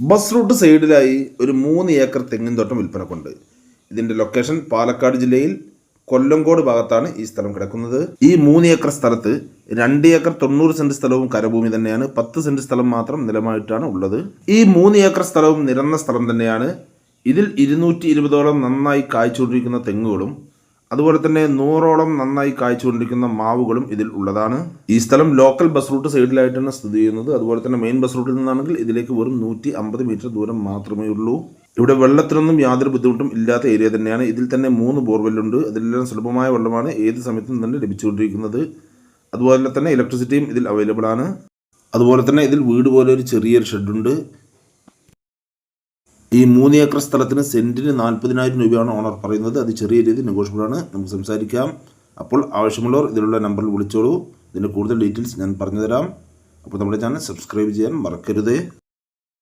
Bus route സൈഡിലായി ഒരു മൂന്ന് acre തെങ്ങിൻ തോട്ടം വിൽപ്പനക്കുണ്ട്. ഇതിന്റെ ലൊക്കേഷൻ പാലക്കാട് ജില്ലയിൽ കൊല്ലങ്കോട് ഭാഗത്താണ് ഈ സ്ഥലം കിടക്കുന്നത്. ഈ മൂന്ന് ഏക്കർ സ്ഥലത്ത് രണ്ട് ഏക്കർ തൊണ്ണൂറ് സെന്റ് സ്ഥലവും കരഭൂമി തന്നെയാണ്. പത്ത് സെന്റ് സ്ഥലം മാത്രം നിലമായിട്ടാണ് ഉള്ളത്. ഈ മൂന്ന് ഏക്കർ സ്ഥലവും നിരന്ന സ്ഥലം തന്നെയാണ്. ഇതിൽ ഇരുന്നൂറ്റി ഇരുപതോളം നന്നായി കായ്ച്ചുകൊണ്ടിരിക്കുന്ന തെങ്ങുകളും അതുപോലെ തന്നെ നൂറോളം നന്നായി കായ്ച്ചുകൊണ്ടിരിക്കുന്ന മാവുകളും ഇതിൽ ഉള്ളതാണ്. ഈ സ്ഥലം ലോക്കൽ ബസ് റൂട്ട് സൈഡിലായിട്ടാണ് സ്ഥിതി ചെയ്യുന്നത്. അതുപോലെ തന്നെ മെയിൻ ബസ് റൂട്ടിൽ നിന്നാണെങ്കിൽ ഇതിലേക്ക് വെറും നൂറ്റി അമ്പത് മീറ്റർ ദൂരം മാത്രമേ ഉള്ളൂ. ഇവിടെ വെള്ളത്തിനൊന്നും യാതൊരു ബുദ്ധിമുട്ടും ഇല്ലാത്ത ഏരിയ തന്നെയാണ്. ഇതിൽ തന്നെ മൂന്ന് ബോർവെല്ലുണ്ട്. അതിലെല്ലാം സുലഭമായ വെള്ളമാണ് ഏത് സമയത്തും തന്നെ ലഭിച്ചുകൊണ്ടിരിക്കുന്നത്. അതുപോലെ തന്നെ ഇലക്ട്രിസിറ്റിയും ഇതിൽ അവൈലബിൾ ആണ്. അതുപോലെ തന്നെ ഇതിൽ വീട് പോലെ ഒരു ചെറിയൊരു ഷെഡുണ്ട് ഈ മൂന്ന് ഏക്കർ സ്ഥലത്തിന് സെന്റിന് നാൽപ്പതിനായിരം രൂപയാണ് ഓണർ പറയുന്നത്. അത് ചെറിയ രീതിയിൽ നെഗോഷ്യബിളാണ് നമുക്ക് സംസാരിക്കാം. അപ്പോൾ ആവശ്യമുള്ളവർ ഇതിലുള്ള നമ്പറിൽ വിളിച്ചോളൂ. ഇതിന്റെ കൂടുതൽ ഡീറ്റെയിൽസ് ഞാൻ പറഞ്ഞുതരാം. അപ്പോൾ നമ്മുടെ ചാനൽ സബ്സ്ക്രൈബ് ചെയ്യാൻ മറക്കരുത്.